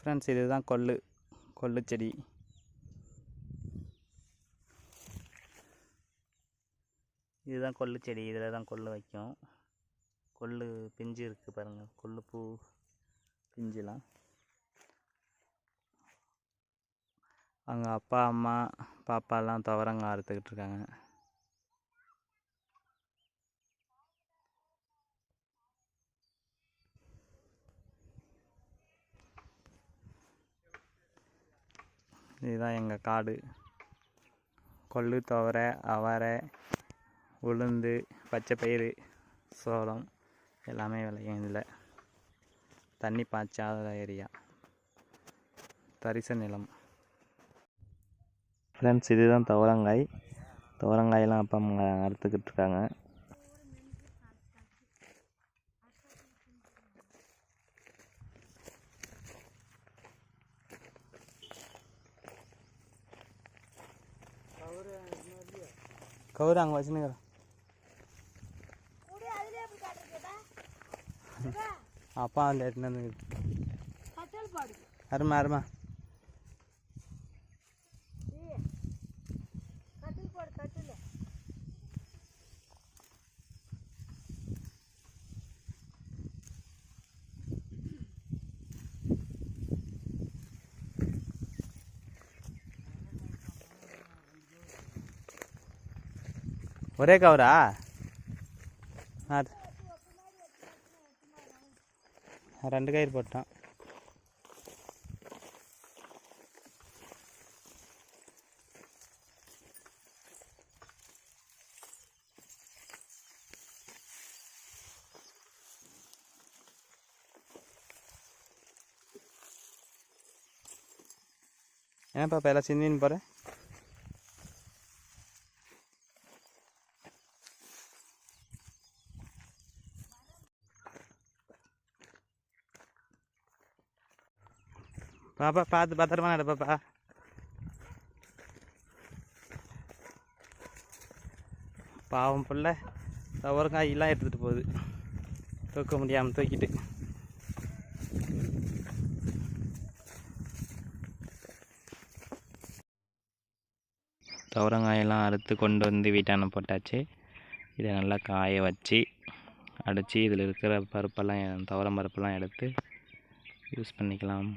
Friends இதுதான் கொள்ளு. கொள்ளு செடி. இதுதான் கொள்ளு செடி. இதில் தான் கொள்ளு வைக்கும். கொள்ளு பிஞ்சு இருக்குது பாருங்கள் கொள்ளு பூ பிஞ்சுலாம். அவங்க அப்பா அம்மா பாப்பாலாம் துவரங்க அறுத்துக்கிட்டு இருக்காங்க. இதுதான் எங்கள் காடு. கொள்ளு துவரை அவரை உளுந்து பச்சை பயிறு சோளம் எல்லாமே விளையும் இதில். தண்ணி பாய்ச்சாத ஏரியா. தரிசு நிலம். ஃப்ரெண்ட்ஸ் இதுதான் துவரங்காய். துவரங்காயெல்லாம் அப்பா அம்மா அறுத்துக்கிட்டு இருக்காங்க. கவுரு அங்கே வச்சுனுக்கிறேன் அப்பா அதில் எட்டுன்னு அருமா அருமா. ஒரே கவரா? ஆ ரெண்டு கயிறு போட்டோம் ஏன் பாப்பா எல்லாம் சிந்தின்னு போகிறேன் பாப்பா பார்த்து பத்திரமா நட பாப்பா. பாவம் பிள்ளை துவரங்காயெல்லாம் எடுத்துகிட்டு போகுது. தூக்க முடியாமல் தூக்கிட்டு. துவரங்காயெல்லாம் அறுத்து கொண்டு வந்து வீட்டான போட்டாச்சு. இதை நல்லா காய வச்சு அடித்து இதில் இருக்கிற பருப்பெல்லாம் துவரம் பருப்பெல்லாம் எடுத்து யூஸ் பண்ணிக்கலாம்.